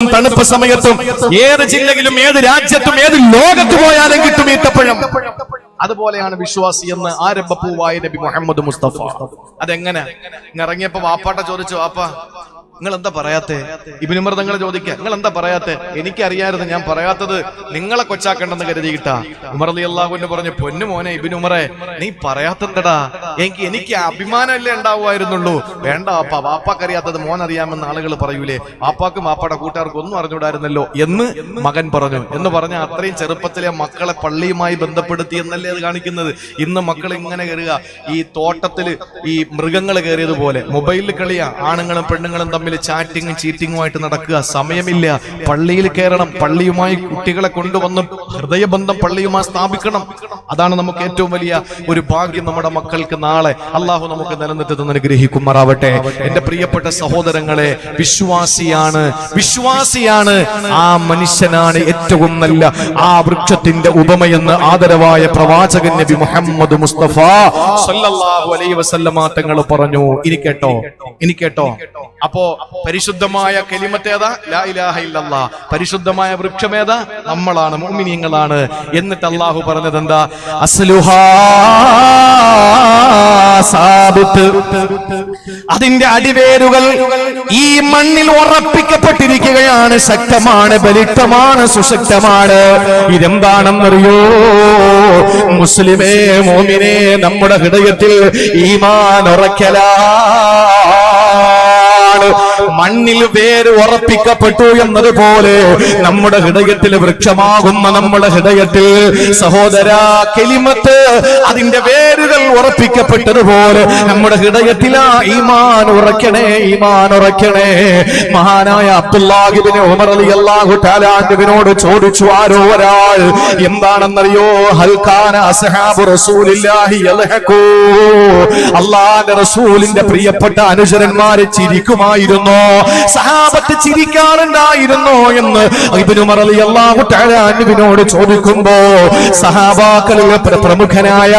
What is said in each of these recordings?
തണുപ്പ് സമയത്തും ഏത് ജില്ലയിലും ഏത് രാജ്യത്തും ഏത് ലോകത്ത് പോയാലും കിട്ടും ഈത്തപ്പഴം. അതുപോലെയാണ് വിശ്വാസി എന്ന് ആരംഭപ്പൂവായ നബി മുഹമ്മദ് മുസ്തഫ. അതെങ്ങനെ? ഇറങ്ങിയപ്പോ വാപ്പാട്ട ചോദിച്ചു വാപ്പ നിങ്ങൾ എന്താ പറയാത്തെ? ഇബിനുമർ നിങ്ങൾ ചോദിക്കുക നിങ്ങൾ എന്താ പറയാത്തെ? എനിക്കറിയായിരുന്നു ഞാൻ പറയാത്തത് നിങ്ങളെ കൊച്ചാക്കണ്ടെന്ന് കരുതിയിട്ടാ. ഉമർ അലി അള്ളാഹുവിന് പറഞ്ഞു പൊന്നു മോനെ ഇബിനുമറെ നീ പറയാത്തെന്തടാ എനിക്ക് എനിക്ക് അഭിമാനമല്ലേ ഉണ്ടാവുമായിരുന്നുള്ളൂ. വേണ്ട അപ്പ വാപ്പാക്കറിയാത്തത് മോൻ അറിയാമെന്ന് ആളുകൾ പറയൂലേ. വാപ്പാക്കും വാപ്പയുടെ കൂട്ടുകാർക്കും ഒന്നും അറിഞ്ഞൂടായിരുന്നല്ലോ എന്ന് മകൻ പറഞ്ഞു. എന്ന് പറഞ്ഞ അത്രയും ചെറുപ്പത്തിലെ മക്കളെ പള്ളിയുമായി ബന്ധപ്പെടുത്തി എന്നല്ലേ അത് കാണിക്കുന്നത്? ഇന്ന് മക്കൾ ഇങ്ങനെ കയറുക. ഈ തോട്ടത്തിൽ ഈ മൃഗങ്ങൾ കയറിയതുപോലെ മൊബൈലിൽ കളിയാ. ആണുങ്ങളും പെണ്ണുങ്ങളും തമ്മിൽ ചാറ്റിങ്ങും ചീറ്റിങ്ങുമായിട്ട് നടക്കുക. സമയമില്ല. പള്ളിയിൽ കയറണം. പള്ളിയുമായി കുട്ടികളെ കൊണ്ടുവന്ന് ഹൃദയബന്ധം പള്ളിയുമായി സ്ഥാപിക്കണം. അതാണ് നമുക്ക് ഏറ്റവും വലിയ ഒരു ഭാഗ്യം നമ്മുടെ മക്കൾക്ക് നാളെ അള്ളാഹു നമുക്ക് നിലനിർത്തി തന്നെ അനുഗ്രഹിക്കുമാറാവട്ടെ. എന്റെ പ്രിയപ്പെട്ട സഹോദരങ്ങളെ വിശ്വാസിയാണ് വിശ്വാസിയാണ് ആ മനുഷ്യനാണ് ഏറ്റവും നല്ല ആ വൃക്ഷത്തിന്റെ ഉപമയെന്ന് ആദരവായ പ്രവാചകൻ നബി മുഹമ്മദ് മുസ്തഫ സല്ലല്ലാഹു അലൈഹി വസല്ലമ തങ്ങൾ പറഞ്ഞു. ഇനി കേട്ടോ ഇനി കേട്ടോ. അപ്പോ പരിശുദ്ധമായ കെലിമത്തേതാ ലാ ഇലാഹ പരിശുദ്ധമായ വൃക്ഷമേതാ നമ്മളാണ് മുഅ്മിനീങ്ങളാണ്. എന്നിട്ട് അള്ളാഹു പറഞ്ഞത് എന്താ അസ്ലുഹാ അതിന്റെ അടിവേരുകൾ ഈ മണ്ണിൽ ഉറപ്പിക്കപ്പെട്ടിരിക്കുകയാണ്. ശക്തമാണ് ബലിഷ്ടമാണ് സുശക്തമാണ്. ഇതെന്താണെന്നറിയോ? മുസ്ലിമേ മോമിനെ നമ്മുടെ ഹൃദയത്തിൽ ഈമാൻ ഉറക്കലാണ് മണ്ണിൽ വേര് ഉറപ്പിക്കപ്പെട്ടു എന്നതുപോലെ നമ്മുടെ ഹൃദയത്തിൽ വൃക്ഷമാകുന്ന നമ്മുടെ ഹൃദയത്തിൽ സഹോദര കെലിമത്ത് അതിന്റെ വേരുകൾ ഉറപ്പിക്കപ്പെട്ടതുപോലെ നമ്മുടെ ഹൃദയത്തിൽ ആ ഈമാൻ ഉറക്കണേ ഈമാൻ ഉറക്കണേ മഹാനായ അബ്ദുല്ലാഹിബിന് ഉമർ അലി അള്ളാഹു ടാലാൻഡുവിനോട് ചോദിച്ചു ആരോ ഒരാൾ? എന്താണെന്നറിയോ? ഹൽഖാന അസ്ഹാബു റസൂലില്ലാഹി അള്ളാന്റെ റസൂലിന്റെ പ്രിയപ്പെട്ട അനുചരന്മാരെ ചിരിക്കുമായിരുന്നു. സഹാബത്ത് ചിരിക്കാറുണ്ടായിരുന്നു എന്ന് ഇബ്നു ഉമർ അലി അള്ളാഹു ടാലാൻഡുവിനോട് ചോദിക്കുമ്പോ സഹാബാക്കളിൽ പ്ര- പ്രമുഖനായ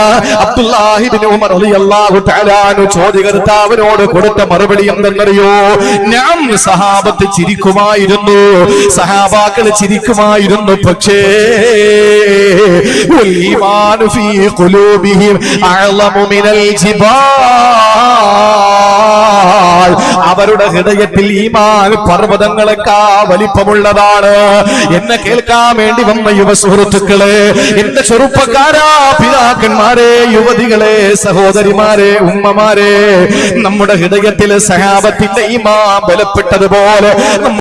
അബ്ദുല്ലാഹിബിൻ ഉമർ അലി അള്ളാഹു ടാലാനു ചോദ്യകർത്താവിനോട് കൊടുത്ത മറുപടി എന്തെന്നറിയോ ഞാൻ സഹാബത്ത് ചിരിക്കുമായിരുന്നു സഹാബാക്കൾ ചിരിക്കുമായിരുന്നു പക്ഷേ والإيمان في قلوبهم أعظم من الجبال അവരുടെ ഹൃദയത്തിൽ ഈമാൻ പർവ്വതങ്ങളെക്കാ വലിപ്പമുള്ളതാണ് എന്നെ കേൾക്കാൻ വേണ്ടി വന്ന യുവ സുഹൃത്തുക്കളെ എന്റെ ചെറുപ്പക്കാരാ പിതാക്കന്മാരെ യുവതികളെ സഹോദരിമാരെ ഉമ്മമാരെ നമ്മുടെ ഹൃദയത്തിൽ സഹാബത്തിന്റെ ഈമാ ബലപ്പെട്ടതുപോലെ